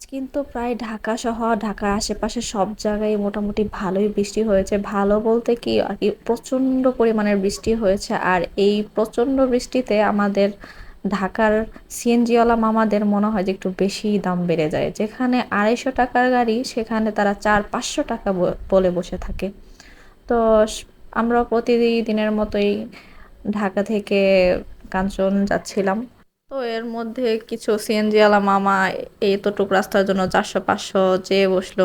আজ কিন্তু প্রায় ঢাকা সহ ঢাকার আশেপাশে সব জায়গায় মোটামুটি ভালোই বৃষ্টি হয়েছে। ভালো বলতে কি, আর কি প্রচণ্ড পরিমাণের বৃষ্টি হয়েছে। আর এই প্রচণ্ড বৃষ্টিতে আমাদের ঢাকার সিএনজিওয়ালা মামাদের মনে হয় যে একটু বেশি দাম বেড়ে যায়। যেখানে আড়াইশো টাকার গাড়ি, সেখানে তারা চার পাঁচশো টাকা বলে বসে থাকে। তো আমরা প্রতিদিনের মতোই ঢাকা থেকে কাঞ্চন যাচ্ছিলাম। তো এর মধ্যে কিছু সিএনজিওয়ালা মামা এতটুকু রাস্তার জন্য চারশো পাঁচশো চেয়ে বসল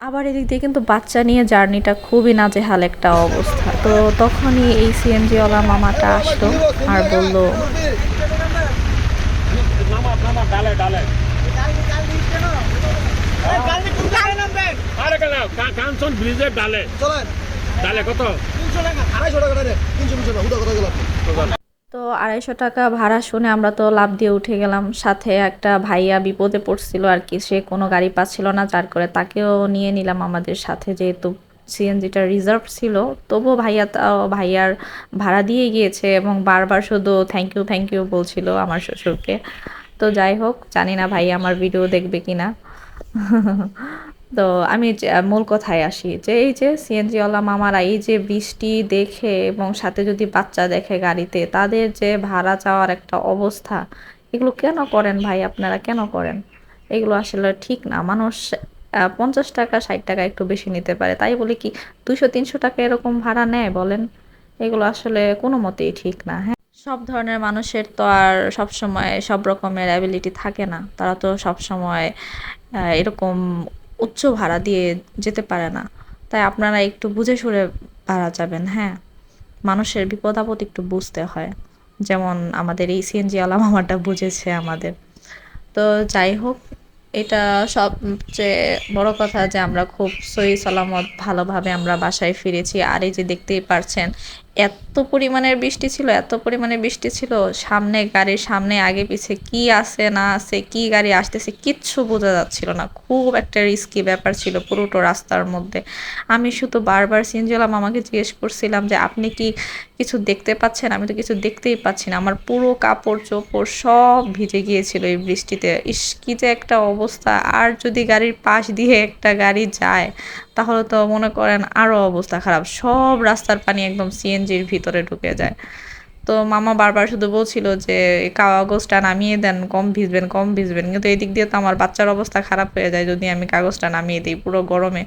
আবার এদিক দিয়ে কিন্তু বাচ্চা নিয়ে জার্নিটা খুবই নাজেহাল একটা অবস্থা তো তখনই এই সিএনজিওয়ালা মামাটা আসলো আর বলল কত টাকা টাকা টাকা তো আড়াইশো টাকা ভাড়া শুনে আমরা তো লাভ দিয়ে উঠে গেলাম। সাথে একটা ভাইয়া বিপদে পড়ছিল আর কি। সে কোনো গাড়ি পাচ্ছিল না, যার করে তাকেও নিয়ে নিলাম আমাদের সাথে। যেহেতু সিএনজিটা রিজার্ভ ছিল, তবুও ভাইয়া ভাইয়ার ভাড়া দিয়ে গিয়েছে এবং বারবার শুধু থ্যাংক ইউ থ্যাংক ইউ বলছিল আমার শ্বশুরকে। তো যাই হোক, জানি না ভাইয়া আমার ভিডিও দেখবে কিনা। তো আমি মূল কথায় আসি যে, এই যে সিএনজিওয়ালা মামারা এই যে বৃষ্টি দেখে এবং সাথে যদি বাচ্চা দেখে গাড়িতে, তাদের যে ভাড়া চাওয়ার একটা অবস্থা, এগুলো কেন করেন ভাই? আপনারা কেন করেন? এগুলো আসলে ঠিক না। মানুষ পঞ্চাশ টাকা, ষাট টাকা একটু বেশি নিতে পারে। তাই বলে কি দুশো তিনশো টাকা এরকম ভাড়া নেয় বলেন? এগুলো আসলে কোনো মতেই ঠিক না হ্যাঁ? সব ধরনের মানুষের তো আর সব সময় সব রকমের অ্যাবিলিটি থাকে না। তারা তো সব সময় এরকম উচ্চ ভাড়া দিয়ে যেতে পারে না। তাই আপনারা একটু বুঝে শুনে ভাড়া যাবেন হ্যাঁ? মানুষের বিপদ আপদ একটু বুঝতে হয়। যেমন আমাদের এই সিএনজি আলা মামাটা বুঝেছে আমাদের। তো যাই হোক, এটা সবচেয়ে বড় কথা যে আমরা খুব সহি সালামত ভালোভাবে আমরা বাসায় ফিরেছি। আর এই যে দেখতেই পারছেন এত পরিমাণের বৃষ্টি ছিল, এত পরিমাণে বৃষ্টি ছিল, সামনে গাড়ির সামনে আগে পিছে কি আছে, না আছে, কি গাড়ি আসতেছে কিচ্ছু বোঝা যাচ্ছিল না। খুব একটা রিস্কি ব্যাপার ছিল পুরোটো রাস্তার মধ্যে। আমি শুধু বারবার সিনজলাম আমাকে জিজ্ঞেস করছিলাম যে, আপনি কি কিছু দেখতে পাচ্ছেন? আমি তো কিছু দেখতেই পাচ্ছি না। আমার পুরো কাপড় চোপড় সব ভিজে গিয়েছিল এই বৃষ্টিতে। ইস, কি যে একটা অবস্থা। আর যদি গাড়ির পাশ দিয়ে একটা গাড়ি যায় তাহলে তো মনে করেন আরও অবস্থা খারাপ। সব রাস্তার পানি একদম সিএনজির ভিতরে ঢুকে যায়। তো মামা বারবার শুধু বলছিল যে কাগজটা নামিয়ে দেন, কম ভিজবেন কম ভিজবেন। কিন্তু এদিক দিয়ে তো আমার বাচ্চার অবস্থা খারাপ হয়ে যায় যদি আমি কাগজটা নামিয়ে দিই পুরো গরমে।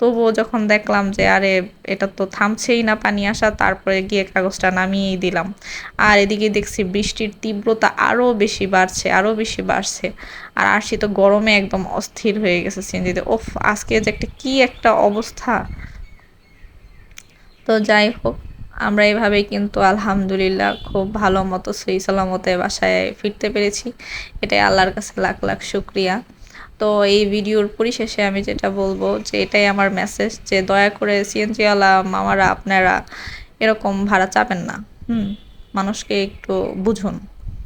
তবুও যখন দেখলাম যে, আরে, এটা তো থামছেই না পানি আসা, তারপরে গিয়ে কাগজটা নামিয়েই দিলাম। আর এদিকে দেখছি বৃষ্টির তীব্রতা আরও বেশি বাড়ছে, আরও বেশি বাড়ছে। আর আরশি তো গরমে একদম অস্থির হয়ে গেছে সিনজিতে। ওফ, আজকে যে একটা কি একটা অবস্থা। তো যাই হোক আমরা এভাবেই কিন্তু আলহামদুলিল্লাহ খুব ভালো মতো সেই সালামতে বাসায় ফিরতে পেরেছি। এটাই আল্লাহর কাছে লাখ লাখ শুক্রিয়া। তো এই ভিডিওর পরিশেষে আমি যেটা বলব যে এটাই আমার মেসেজ যে দয়া করে সিএনজিওয়ালা মামারা, আপনারা এরকম ভাড়া চাবেন না। হুম, মানুষকে একটু বুঝুন।